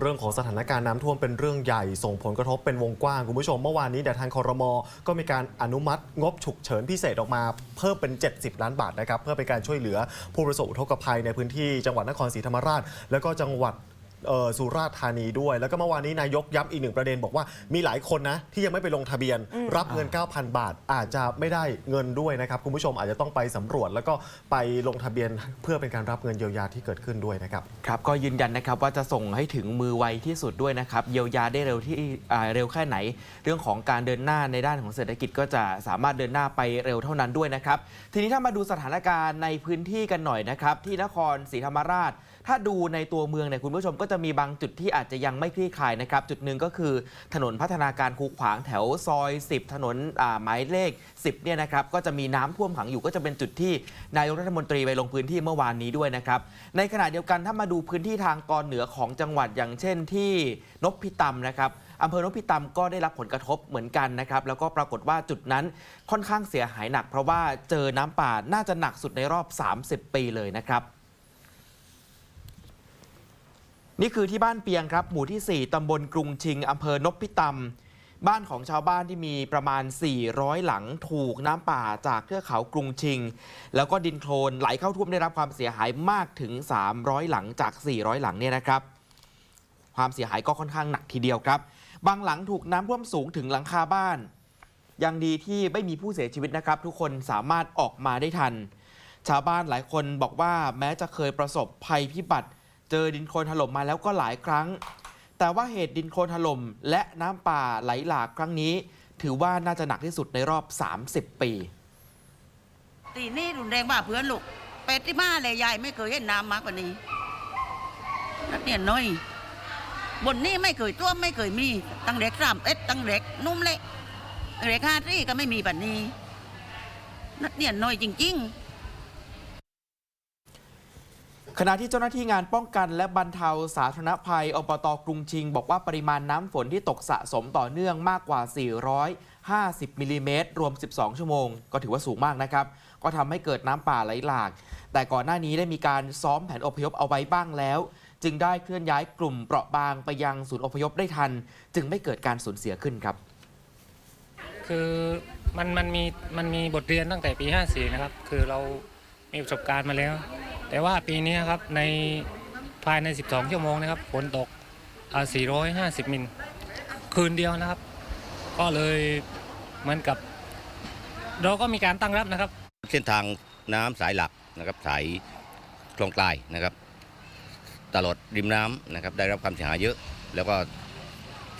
เรื่องของสถานการณ์น้ำท่วมเป็นเรื่องใหญ่ส่งผลกระทบเป็นวงกว้างคุณผู้ชมเมื่อวานนี้เดี๋ยวทางคอรมอก็มีการอนุมัติงบฉุกเฉินพิเศษออกมาเพิ่มเป็น 70 ล้านบาทนะครับเพื่อเป็นการช่วยเหลือผู้ประสบอุทกภัยในพื้นที่จังหวัดนครศรีธรรมราช แล้วก็จังหวัด เอ่อสุราษฎร์ธานีด้วย แล้วก็เมื่อวานนี้นายกย้ำอีกหนึ่งประเด็นบอกว่ามีหลายคนนะ ที่ยังไม่ไปลงทะเบียน รับเงิน 9,000 บาท อาจจะไม่ได้เงินด้วยนะครับ คุณผู้ชมอาจจะต้องไปสำรวจ แล้วก็ไปลงทะเบียนเพื่อเป็นการรับเงินเยียวยาที่เกิดขึ้นด้วยนะครับ ครับก็ยืนยันนะครับว่าจะส่งให้ถึงมือไวที่สุดด้วยนะครับเยียวยาได้เร็วที่อ่าเร็วแค่ไหน เรื่องของการเดินหน้าในด้านของเศรษฐกิจก็จะสามารถเดินหน้าไปเร็วเท่านั้นด้วยนะครับ ทีนี้ถ้ามาดูสถานการณ์ในพื้นที่กันหน่อยนะครับ ที่นครศรีธรรมราช ถ้าดูในตัวเมืองเนี่ยคุณผู้ชมก็จะมีบางจุดที่อาจจะยังไม่คลี่คลายนะครับ จุดหนึ่งก็คือถนนพัฒนาการคูขวางแถวซอย 10 ถนนหมายเลข 10เนี่ยนะครับก็จะมีน้ำท่วมขังอยู่ก็จะเป็นจุดที่นายกรัฐมนตรีไปลงพื้นที่เมื่อวานนี้ด้วยนะครับในขณะเดียวกันถ้ามาดูพื้นที่ทางตอนเหนือของจังหวัดอย่างเช่นที่นพพิตำนะครับอำเภอนพพิตำก็ได้รับผลกระทบเหมือนกันนะครับ แล้วก็ปรากฏว่าจุดนั้นค่อนข้างเสียหายหนัก เพราะว่าเจอน้ำป่าน่าจะหนักสุดในรอบ 30 ปีเลยนะครับ นี่คือที่บ้านเปียงครับ หมู่ที่ 4ตำบลกรุงชิงอำเภอนพิตำบ้านของชาวบ้านที่มีประมาณ 400 หลังถูกน้ำป่าจากเทือกเขากรุงชิง แล้วก็ดินโคลนไหลเข้าท่วมได้รับความเสียหายมากถึง 300 หลังจาก 400 หลังเนี่ยนะครับ ความเสียหายก็ค่อนข้างหนักทีเดียวครับ บางหลังถูกน้ำท่วมสูงถึงหลังคาบ้าน ยังดีที่ไม่มีผู้เสียชีวิตนะครับ ทุกคนสามารถออกมาได้ทัน ชาวบ้านหลายคนบอกว่าแม้จะเคยประสบภัยพิบัติ เจอดินโคลนถล่มมาแล้วก็หลายครั้ง แต่ว่าเหตุดินโคลนถล่มและน้ำป่าไหลหลากครั้งนี้ ถือว่าน่าจะหนักที่สุดในรอบ 30 ปีตีนี่รุนแรงว่าเพื่อนลูกเป็ดที่มาเลยยายไม่เคยเห็นน้ำมากกว่านี้นักเนี่ยนน้อย บนนี้ไม่เคยท่วมไม่เคยมี ตั้งเด็กสามเอ็ดตั้งเด็กนุ่มเละเด็กห้าที่ก็ไม่มีแบบนี้นักเนี่ยน้อยจริง ๆ ขณะที่เจ้าหน้าที่งานป้องกันและบรรเทาสาธารณภัยอบตกรุงชิง บอกว่าปริมาณน้ำฝนที่ตกสะสมต่อเนื่องมากกว่า 450มิลลิเมตรรวม 12 ชั่วโมง ก็ถือว่าสูงมากนะครับ ก็ทำให้เกิดน้ำป่าไหลหลาก แต่ก่อนหน้านี้ได้มีการซ้อมแผนอพยพเอาไว้บ้างแล้ว จึงได้เคลื่อนย้ายกลุ่มเปราะบางไปยังศูนย์อพยพได้ทัน จึงไม่เกิดการสูญเสียขึ้นครับ คือมันมันมีมันมีบทเรียนตั้งแต่ปี 54 นะครับ คือเรามีประสบการณ์มาแล้ว แต่ว่าปีนี้ครับในภายใน 12 ชั่วโมงนะครับฝนตก 450 มิล คืนเดียวนะครับ ก็เลยเหมือนกับ เราก็มีการตั้งรับนะครับ เส้นทางน้ำสายหลักนะครับสายคลองกลายนะครับ ตลอดริมน้ำนะครับ ได้รับความเสียหายเยอะ แล้วก็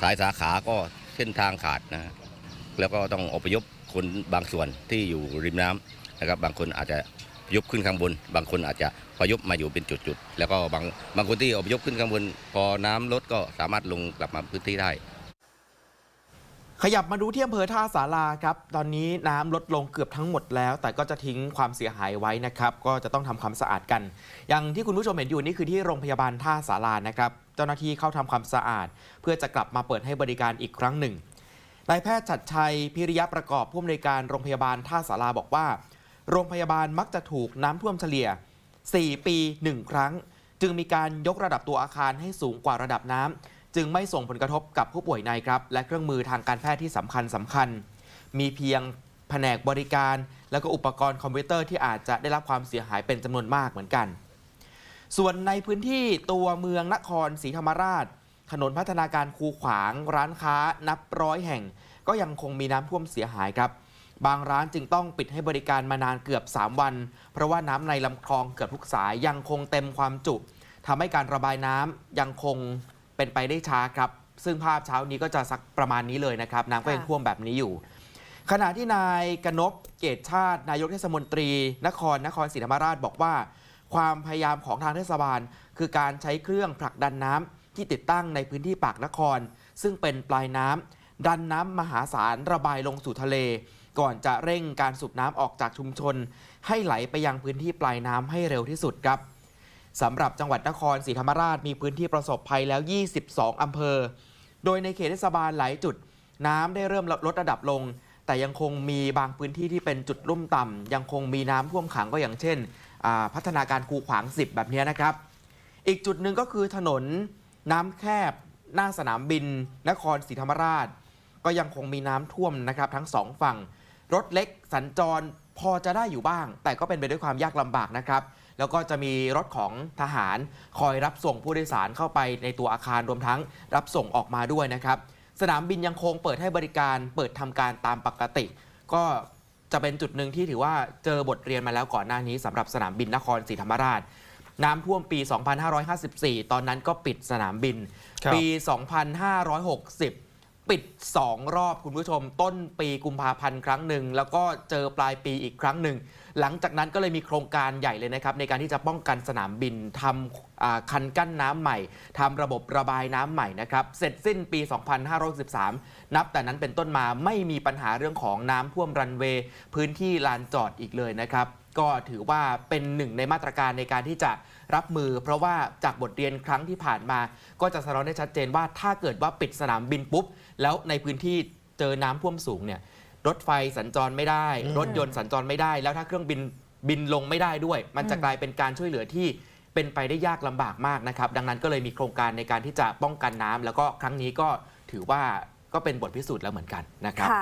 สายสาขาก็เส้นทางขาดนะแล้วก็ต้องอพยพคนบางส่วนที่อยู่ริมน้ำนะครับ บางคนอาจจะ ยพขึ้นข้างบน บางคนอาจจะพยพมาอยู่เป็นจุดๆ แล้วก็บางบางคนที่อพยพขึ้นข้างบน พอน้ำลดก็สามารถลงกลับมาพื้นที่ได้ ขยับมาดูที่อำเภอท่าสาราครับ ตอนนี้น้ำลดลงเกือบทั้งหมดแล้ว แต่ก็จะทิ้งความเสียหายไว้นะครับ ก็จะต้องทำความสะอาดกัน อย่างที่คุณผู้ชมเห็นอยู่นี่คือที่โรงพยาบาลท่าสารานะครับเจ้าหน้าที่เข้าทำความสะอาด เพื่อจะกลับมาเปิดให้บริการอีกครั้งหนึ่งนายแพทย์ชัดชัยพิริยะประกอบผู้อำนวยการโรงพยาบาลท่าสาราบอกว่า โรงพยาบาลมักจะถูกน้ำท่วมเฉลี่ย 4 ปี 1 ครั้ง จึงมีการยกระดับตัวอาคารให้สูงกว่าระดับน้ำจึงไม่ส่งผลกระทบกับผู้ป่วยในครับ และเครื่องมือทางการแพทย์ที่สำคัญสำคัญ มีเพียงแผนกบริการ แล้วก็อุปกรณ์คอมพิวเตอร์ที่อาจจะได้รับความเสียหายเป็นจำนวนมากเหมือนกัน ส่วนในพื้นที่ตัวเมืองนครศรีธรรมราช ถนนพัฒนาการคูขวาง ร้านค้านับร้อยแห่ง ก็ยังคงมีน้ำท่วมเสียหายครับ บางร้านจึงต้องปิดให้บริการมานานเกือบ 3 วัน เพราะว่าน้ำในลำคลองเกือบทุกสายยังคงเต็มความจุทำให้การระบายน้ำยังคงเป็นไปได้ช้าครับ ซึ่งภาพเช้านี้ก็จะสักประมาณนี้เลยนะครับ น้ำก็ยังท่วมแบบนี้อยู่ ขณะที่นายกนกเกตชาติ นายกเทศมนตรี นครนครศรีธรรมราชบอกว่า ความพยายามของทางเทศบาล คือการใช้เครื่องผลักดันน้ำที่ติดตั้งในพื้นที่ปากนคร ซึ่งเป็นปลายน้ำดันน้ำมหาศาลระบายลงสู่ทะเล ก่อนจะเร่งการสูบน้ำออกจากชุมชน ให้ไหลไปยังพื้นที่ปลายน้ำให้เร็วที่สุดครับสำหรับจังหวัดนครศรีธรรมราชมีพื้นที่ประสบภัยแล้ว 22 อำเภอ โดยในเขตเทศบาลหลายจุด น้ำได้เริ่มลดระดับลง แต่ยังคงมีบางพื้นที่ที่เป็นจุดลุ่มต่ำยังคงมีน้ำท่วมขังก็อย่างเช่น พัฒนาการคูขวาง 10 แบบนี้นะครับ อีกจุดหนึ่งก็คือถนนน้ำแคบ หน้าสนามบิน นครศรีธรรมราช ก็ยังคงมีน้ำท่วมนะครับทั้งสองฝั่ง รถเล็กสัญจรพอจะได้อยู่บ้าง แต่ก็เป็นไปด้วยความยากลำบากนะครับ แล้วก็จะมีรถของทหารคอยรับส่งผู้โดยสารเข้าไปในตัวอาคารรวมทั้งรับส่งออกมาด้วยนะครับ สนามบินยังคงเปิดให้บริการเปิดทำการตามปกติ ก็จะเป็นจุดหนึ่งที่ถือว่าเจอบทเรียนมาแล้วก่อนหน้านี้สำหรับสนามบินนครศรีธรรมราช น้ำท่วมปี 2554 ตอนนั้นก็ปิดสนามบินครับปี 2560 ปิด 2 รอบคุณผู้ชม ต้นปีกุมภาพันธ์ครั้งหนึ่ง แล้วก็เจอปลายปีอีกครั้งหนึ่ง หลังจากนั้นก็เลยมีโครงการใหญ่เลยนะครับ ในการที่จะป้องกันสนามบินทำคันกั้นน้ำใหม่ทำระบบระบายน้ำใหม่นะครับ เสร็จสิ้นปี 2513 นับแต่นั้นเป็นต้นมาไม่มีปัญหาเรื่องของน้ำท่วมรันเวย์พื้นที่ลานจอดอีกเลยนะครับ ก็ถือว่าเป็นหนึ่งในมาตรการในการที่จะรับมือ เพราะว่าจากบทเรียนครั้งที่ผ่านมา ก็จะสะท้อนได้ชัดเจนว่าถ้าเกิดว่าปิดสนามบินปุ๊บ แล้วในพื้นที่เจอน้ำท่วมสูงเนี่ยรถไฟสัญจรไม่ได้อืมรถยนต์สัญจรไม่ได้ แล้วถ้าเครื่องบินบินลงไม่ได้ด้วย มันจะกลายเป็นการช่วยเหลือที่เป็นไปได้ยากลำบากมากนะครับ ดังนั้นก็เลยมีโครงการในการที่จะป้องกันน้ำแล้วก็ครั้งนี้ก็ถือว่าก็เป็นบทพิสูจน์แล้วเหมือนกันนะครับค่ะ